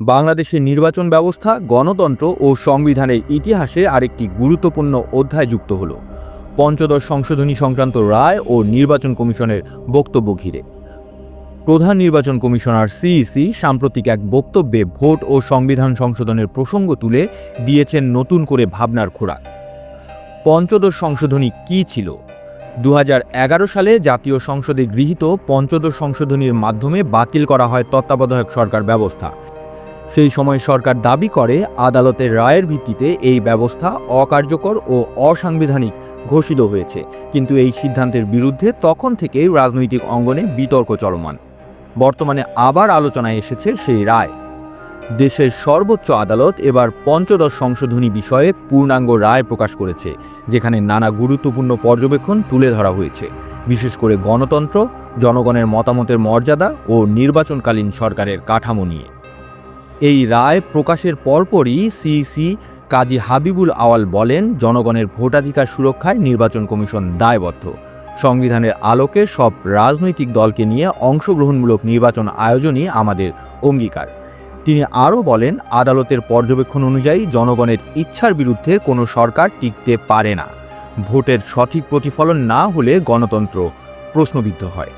বাংলাদেশের নির্বাচন ব্যবস্থা, গণতন্ত্র ও সংবিধানের ইতিহাসে আরেকটি গুরুত্বপূর্ণ অধ্যায় যুক্ত হল পঞ্চদশ সংশোধনী সংক্রান্ত রায় ও নির্বাচন কমিশনের বক্তব্য ঘিরে। প্রধান নির্বাচন কমিশনার সিইসি সাম্প্রতিক এক বক্তব্যে ভোট ও সংবিধান সংশোধনের প্রসঙ্গ তুলে দিয়েছেন নতুন করে ভাবনার খোরাক। পঞ্চদশ সংশোধনী কী ছিল? দু হাজার এগারো সালে জাতীয় সংসদে গৃহীত পঞ্চদশ সংশোধনীর মাধ্যমে বাতিল করা হয় তত্ত্বাবধায়ক সরকার ব্যবস্থা। সেই সময় সরকার দাবি করে, আদালতের রায়ের ভিত্তিতে এই ব্যবস্থা অকার্যকর ও অসাংবিধানিক ঘোষিত হয়েছে। কিন্তু এই সিদ্ধান্তের বিরুদ্ধে তখন থেকেই রাজনৈতিক অঙ্গনে বিতর্ক চলমান। বর্তমানে আবার আলোচনায় এসেছে সেই রায়। দেশের সর্বোচ্চ আদালত এবার পঞ্চদশ সংশোধনী বিষয়ে পূর্ণাঙ্গ রায় প্রকাশ করেছে, যেখানে নানা গুরুত্বপূর্ণ পর্যবেক্ষণ তুলে ধরা হয়েছে। বিশেষ করে গণতন্ত্র, জনগণের মতামতের মর্যাদা ও নির্বাচনকালীন সরকারের কাঠামো নিয়ে। এই রায় প্রকাশের পরপরই সিইসি কাজী হাবিবুল আওয়াল বলেন, জনগণের ভোটাধিকার সুরক্ষায় নির্বাচন কমিশন দায়বদ্ধ। সংবিধানের আলোকে সব রাজনৈতিক দলকে নিয়ে অংশগ্রহণমূলক নির্বাচন আয়োজনই আমাদের অঙ্গীকার। তিনি আরও বলেন, আদালতের পর্যবেক্ষণ অনুযায়ী জনগণের ইচ্ছার বিরুদ্ধে কোনো সরকার টিকতে পারে না। ভোটের সঠিক প্রতিফলন না হলে গণতন্ত্র প্রশ্নবিদ্ধ হয়।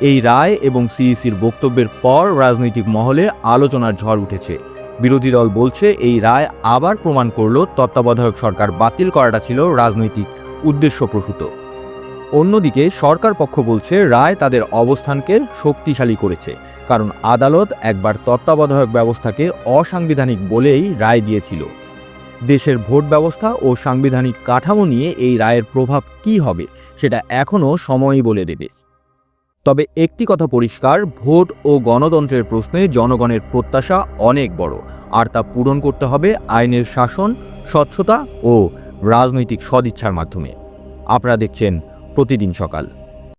এই রায় এবং সিইসির বক্তব্যের পর রাজনৈতিক মহলে আলোচনার ঝড় উঠেছে। বিরোধী দল বলছে, এই রায় আবার প্রমাণ করল, তত্ত্বাবধায়ক সরকার বাতিল করাটা ছিল রাজনৈতিক উদ্দেশ্যপ্রসূত। অন্যদিকে সরকার পক্ষ বলছে, রায় তাদের অবস্থানকে শক্তিশালী করেছে, কারণ আদালত একবার তত্ত্বাবধায়ক ব্যবস্থাকে অসাংবিধানিক বলেই রায় দিয়েছিল। দেশের ভোট ব্যবস্থা ও সাংবিধানিক কাঠামো নিয়ে এই রায়ের প্রভাব কী হবে, সেটা এখনও সময়ই বলে দেবে। তবে একটি কথা পরিষ্কার, ভোট ও গণতন্ত্রের প্রশ্নে জনগণের প্রত্যাশা অনেক বড়, আর তা পূরণ করতে হবে আইনের শাসন, স্বচ্ছতা ও রাজনৈতিক সদিচ্ছার মাধ্যমে। আপনারা দেখছেন প্রতিদিন সকাল।